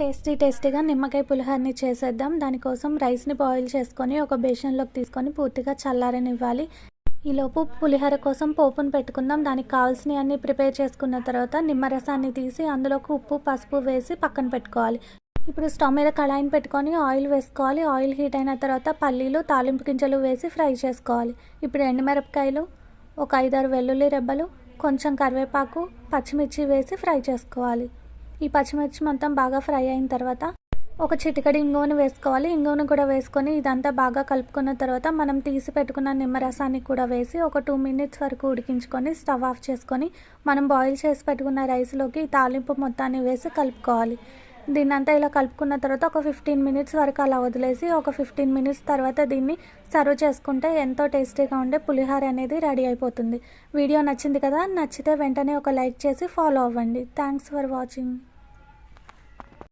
Tasty టేస్టీగా నిమ్మకాయ పులిహోరని చేసేద్దాం. దానికోసం రైస్ని బాయిల్ చేసుకొని ఒక బేషన్లోకి తీసుకొని పూర్తిగా చల్లారనివ్వాలి. ఈలోపు పులిహోర కోసం పోపును పెట్టుకుందాం. దానికి కావాల్సినవి అన్నీ ప్రిపేర్ చేసుకున్న తర్వాత నిమ్మరసాన్ని తీసి అందులోకి ఉప్పు పసుపు వేసి పక్కన పెట్టుకోవాలి. ఇప్పుడు స్టవ్ మీద కళాయిని పెట్టుకొని ఆయిల్ వేసుకోవాలి. ఆయిల్ హీట్ అయిన తర్వాత పల్లీలు తాలింపు గింజలు వేసి ఫ్రై చేసుకోవాలి. ఇప్పుడు ఎండుమిరపకాయలు ఒక ఐదారు వెల్లుల్లి రెబ్బలు కొంచెం కరివేపాకు పచ్చిమిర్చి వేసి ఫ్రై చేసుకోవాలి. ఈ పచ్చిమిర్చి మొత్తం బాగా ఫ్రై అయిన తర్వాత ఒక చిటికడి ఇంగువను వేసుకోవాలి. ఇంగువను కూడా వేసుకొని ఇదంతా బాగా కలుపుకున్న తర్వాత మనం తీసి పెట్టుకున్న నిమ్మరసాన్ని కూడా వేసి ఒక టూ మినిట్స్ వరకు ఉడికించుకొని స్టవ్ ఆఫ్ చేసుకొని మనం బాయిల్ చేసి పెట్టుకున్న రైస్లోకి తాలింపు మొత్తాన్ని వేసి కలుపుకోవాలి. దీన్ని అంతా ఇలా కలుపుకున్న తర్వాత ఒక ఫిఫ్టీన్ మినిట్స్ వరకు అలా వదిలేసి ఒక ఫిఫ్టీన్ మినిట్స్ తర్వాత దీన్ని సర్వ్ చేసుకుంటే ఎంతో టేస్టీగా ఉండే పులిహోర అనేది రెడీ అయిపోతుంది. వీడియో నచ్చింది కదా నచ్చితే వెంటనే ఒక లైక్ చేసి ఫాలో అవ్వండి. Thanks for watching